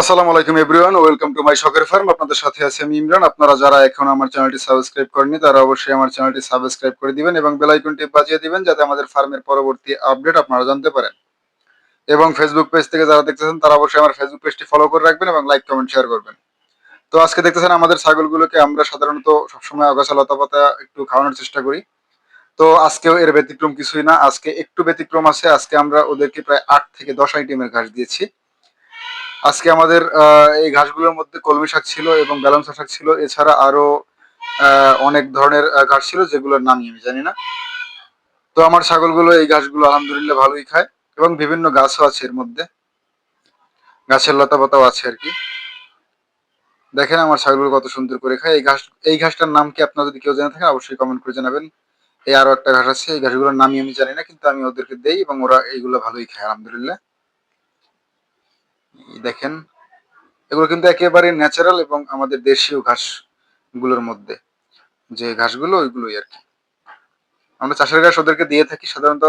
আসসালামু আলাইকুম everyone, welcome to my শখের ফার্ম। আপনাদের সাথে আছি আমি ইমরান। আপনারা যারা এখন আমার চ্যানেলটি সাবস্ক্রাইব করেননি, তারা অবশ্যই আমার চ্যানেলটি সাবস্ক্রাইব করে দিবেন এবং বেল আইকনটি বাজিয়ে দিবেন যাতে আমাদের ফার্মের পরবর্তী আপডেট আপনারা জানতে পারেন। এবং ফেসবুক পেজ থেকে যারা দেখতেছেন, তারা অবশ্যই আমার ফেসবুক পেজটি ফলো করে রাখবেন এবং লাইক কমেন্ট শেয়ার করবেন। তো আজকে দেখতেছেন আমাদের ছাগলগুলোকে আমরা সাধারণত সবসময় আগাছা, লতা পাতা একটু খাওয়ানোর চেষ্টা করি। তো আজকেও এর ব্যতিক্রম কিছুই না, আজকে একটু ব্যতিক্রম আছে। আজকে আমরা ওদেরকে প্রায় আট থেকে দশ আইটেমের ঘাস দিয়েছি। আজকে আমাদের এই ঘাসগুলোর মধ্যে কলমি শাক ছিল এবং ব্যালান্সা শাক ছিল। এছাড়া আরও অনেক ধরনের ঘাস ছিল যেগুলোর নামই আমি জানি না। তো আমার ছাগলগুলো এই ঘাসগুলো আলহামদুলিল্লাহ ভালোই খায় এবং বিভিন্ন গাছও আছে এর মধ্যে। গাছের লতা পাতাও আছে আর কি। দেখেন আমার ছাগলগুলো কত সুন্দর করে খায়। এই ঘাস, এই ঘাসটার নাম কি আপনারা যদি কেউ জেনে থাকেন, অবশ্যই কমেন্ট করে জানাবেন। এই আরও একটা ঘাস আছে। এই ঘাসগুলোর নামই আমি জানি না, কিন্তু আমি ওদেরকে দেই এবং ওরা এইগুলো ভালোই খায়, আলহামদুলিল্লাহ। দেখেন, এগুলো কিন্তু একেবারে ন্যাচারাল এবং আমাদের দেশীয় ঘাসগুলোর মধ্যে। যে ঘাসগুলো, ওইগুলোই আর কি। আমরা চাষের ঘাস ওদেরকে দিয়ে থাকি, সাধারণত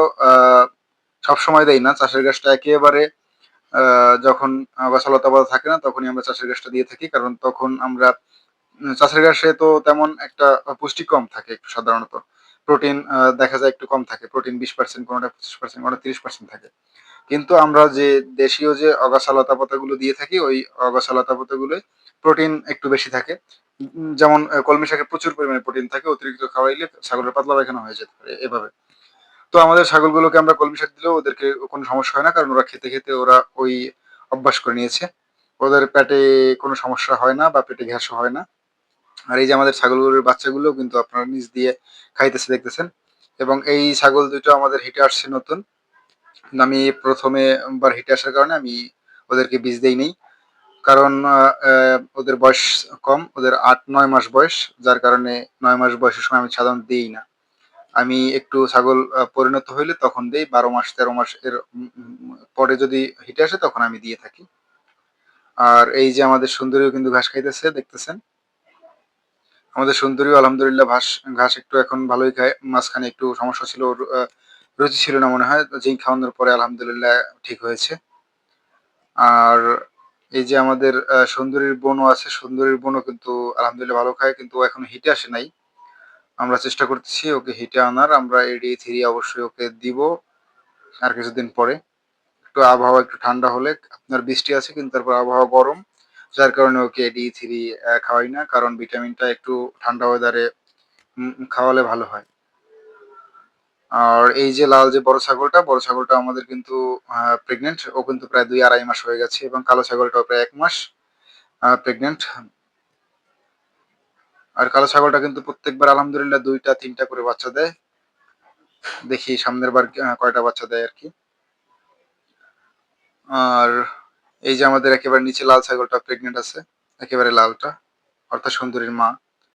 সব সময় দেই না। চাষের ঘাসটা একেবারে যখন গাছলতা পাতা থাকে না, তখনই আমরা চাষের ঘাসটা দিয়ে থাকি। কারণ তখন আমরা, চাষের ঘাসে তো তেমন একটা পুষ্টি কম থাকে একটু সাধারণত। প্রোটিন দেখা যায় একটু কম থাকে। প্রোটিন বিশ পার্সেন্ট কোনোটা পঁচিশ পার্সেন্ট কোনোটা তিরিশ পার্সেন্ট থাকে। কিন্তু আমরা যে দেশীয় যে অগাছা লতা পাতাগুলো দিয়ে থাকি, ওই অগাছা লতা পাতাগুলোয় প্রোটিন একটু বেশি থাকে। যেমন কলমি শাকে প্রচুর পরিমাণে প্রোটিন থাকে, অতিরিক্ত খাওয়াইলে ছাগলের পাতলা পায়খানা হয়ে যেতে পারে এভাবে। তো আমাদের ছাগলগুলোকে আমরা কলমি শাক দিলেও ওদেরকে কোনো সমস্যা হয় না, কারণ ওরা খেতে খেতে ওরা ওই অভ্যাস করে নিয়েছে। ওদের পেটে কোনো সমস্যা হয় না বা পেটে গ্যাসও হয় না। আর এই যে আমাদের ছাগলগুলোর বাচ্চাগুলো কিন্তু আপনারা নিচ দিয়ে খাইতেছে, দেখতেছেন। এবং এই ছাগল দুটো আমাদের হিটে আসছে নতুন। আমি প্রথমে বার হিটে আসার কারণে আমি ওদেরকে বীজ দেই নেই। কারণ ওদের বয়স কম ওদের আট নয় মাস বয়স যার কারণে নয় মাস বয়সের সময় আমি সাধারণত দিই না। আমি একটু ছাগল পরিণত হইলে তখন দেই বারো মাস তেরো মাস এর পরে যদি হিটে আসে তখন আমি দিয়ে থাকি। আর এই যে আমাদের সুন্দরীও কিন্তু ঘাস খাইতেছে দেখতেছেন? আমাদের সুন্দরীও আলহামদুলিল্লাহ ঘাস ঘাস একটু এখন ভালোই খায়। মাঝখানে একটু সমস্যা ছিল ওর, রুচি ছিল না মনে হয় জিঙ্ক খাওয়ানোর পরে আলহামদুলিল্লাহ ঠিক হয়েছে। আর এই যে আমাদের সুন্দরীর বোনও আছে, সুন্দরীর বোনও কিন্তু আলহামদুলিল্লাহ ভালো খায়, কিন্তু এখন হিটে আসে নাই। আমরা চেষ্টা করতেছি ওকে হিটে আনার, আমরা এডি থ্রি অবশ্যই ওকে দিব আর কিছুদিন পরে। একটু আবহাওয়া একটু ঠান্ডা হলে, আপনার বৃষ্টি আছে কিন্তু তারপর আবহাওয়া গরম, যার কারণে ওকে ডি থ্রি খাওয়াই না, কারণ ভিটামিনটা একটু ঠান্ডা ওয়েদারে খাওয়ালে ভালো হয়। আর এই যে লাল যে বড় ছাগলটা বড় ছাগলটা আমাদের কিন্তু প্রেগনেন্ট ও কিন্তু প্রায় দুই আড়াই মাস হয়ে গেছে এবং কালো ছাগলটাও প্রায় এক মাস প্রেগনেন্ট আর কালো ছাগলটা কিন্তু প্রত্যেকবার আলহামদুলিল্লাহ দুইটা, তিনটা করে বাচ্চা দেয়। দেখি সামনের বার কয়টা বাচ্চা দেয় আর কি। আর এই যে আমাদের একেবারে নিচে লাল ছাগলটা প্রেগনেন্ট আছে, একেবারে লালটা, অর্থাৎ সুন্দরীর মা।